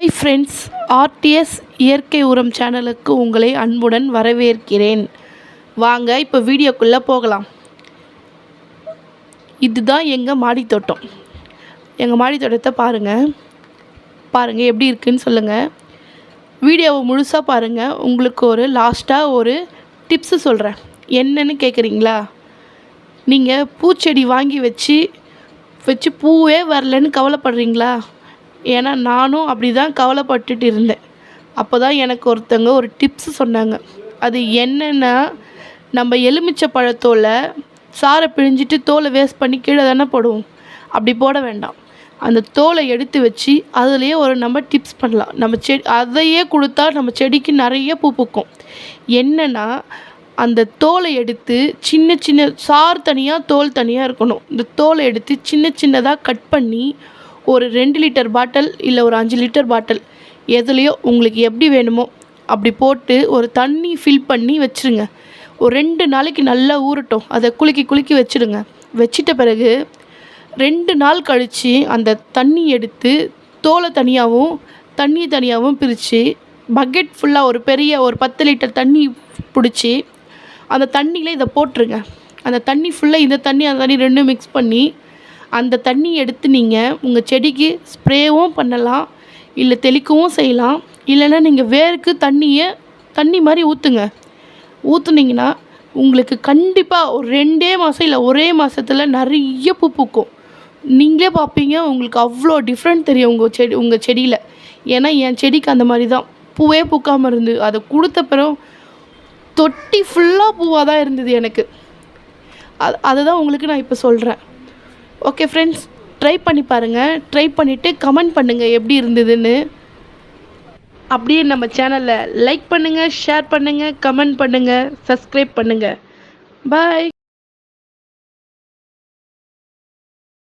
Hi friends RTS இயற்கை உரம் சேனலுக்கு உங்களை அன்புடன் வரவேற்கிறேன். வாங்க இப்போ வீடியோக்குள்ளே போகலாம். இதுதான் எங்கள் மாடித் தோட்டம் எங்கள் மாடித் தோட்டத்தை பாருங்கள் பாருங்கள் எப்படி இருக்குன்னு சொல்லுங்கள் வீடியோவை முழுசாக பாருங்கள் உங்களுக்கு ஒரு லாஸ்ட்டாக ஒரு டிப்ஸு சொல்கிறேன் என்னன்னு கேட்குறீங்களா நீங்கள் பூச்செடி வாங்கி வச்சு வச்சு பூவே வரலன்னு கவலைப்படுறீங்களா? ஏன்னா நானும் அப்படி தான் கவலைப்பட்டுட்டு இருந்தேன். அப்போ தான் எனக்கு ஒருத்தவங்க ஒரு டிப்ஸ் சொன்னாங்க. அது என்னென்னா நம்ம எலுமிச்சை பழத்தோலை சாறை பிழிஞ்சிட்டு தோலை வேஸ்ட் பண்ணி கீழே தானே போடுவோம். அப்படி போட வேண்டாம். அந்த தோலை எடுத்து வச்சு அதுலேயே ஒரு நம்ம டிப்ஸ் பண்ணலாம். நம்ம செடி அதையே கொடுத்தா நம்ம செடிக்கு நிறைய பூ பூக்கும். என்னென்னா அந்த தோலை எடுத்து சின்ன சின்ன சாறு தனியாக தோல் தனியாக இருக்கணும். இந்த தோலை எடுத்து சின்ன சின்னதாக கட் பண்ணி ஒரு ரெண்டு லிட்டர் பாட்டில் இல்லை ஒரு அஞ்சு லிட்டர் பாட்டில் எதுலேயோ உங்களுக்கு எப்படி வேணுமோ அப்படி போட்டு ஒரு தண்ணி ஃபில் பண்ணி வச்சுருங்க. ஒரு ரெண்டு நாளைக்கு நல்லா ஊறட்டும். அதை குலுக்கி குலுக்கி வச்சுடுங்க. வச்சிட்ட பிறகு ரெண்டு நாள் கழித்து அந்த தண்ணி எடுத்து தோலை தனியாகவும் தண்ணி தனியாகவும் பிரித்து பக்கெட் ஃபுல்லாக ஒரு பெரிய ஒரு பத்து லிட்டர் தண்ணி பிடிச்சி அந்த தண்ணியில் இதை போட்டுருங்க. அந்த தண்ணி ஃபுல்லாக இந்த தண்ணி அந்த தண்ணி ரெண்டும் மிக்ஸ் பண்ணி அந்த தண்ணி எடுத்து நீங்கள் உங்கள் செடிக்கு ஸ்ப்ரேவும் பண்ணலாம் இல்லை தெளிக்கவும் செய்யலாம். இல்லைன்னா நீங்கள் வேருக்கு தண்ணியை தண்ணி மாதிரி ஊற்றுங்க ஊற்றுனீங்கன்னா உங்களுக்கு கண்டிப்பாக ஒரு ரெண்டே மாதம் இல்லை ஒரே மாதத்துல நிறைய பூ பூக்கும். நீங்களே பார்ப்பீங்க உங்களுக்கு அவ்வளோ டிஃப்ரெண்ட் தெரியும் உங்கள் செடி உங்கள் செடியில். ஏன்னா என் செடிக்கு அந்த மாதிரி தான். பூவே பூக்காமல் இருந்து அதை கொடுத்த பிறகு தொட்டி ஃபுல்லாக பூவாக தான் இருந்தது எனக்கு. அது அதுதான் உங்களுக்கு நான் இப்போ சொல்கிறேன் ஓகே ஃப்ரெண்ட்ஸ் ட்ரை பண்ணி பாருங்கள் ட்ரை பண்ணிவிட்டு கமெண்ட் பண்ணுங்கள் எப்படி இருந்ததுன்னு. அப்படியே நம்ம சேனலை லைக் பண்ணுங்கள் ஷேர் பண்ணுங்கள் கமெண்ட் பண்ணுங்கள் சப்ஸ்கிரைப் பண்ணுங்கள் பாய்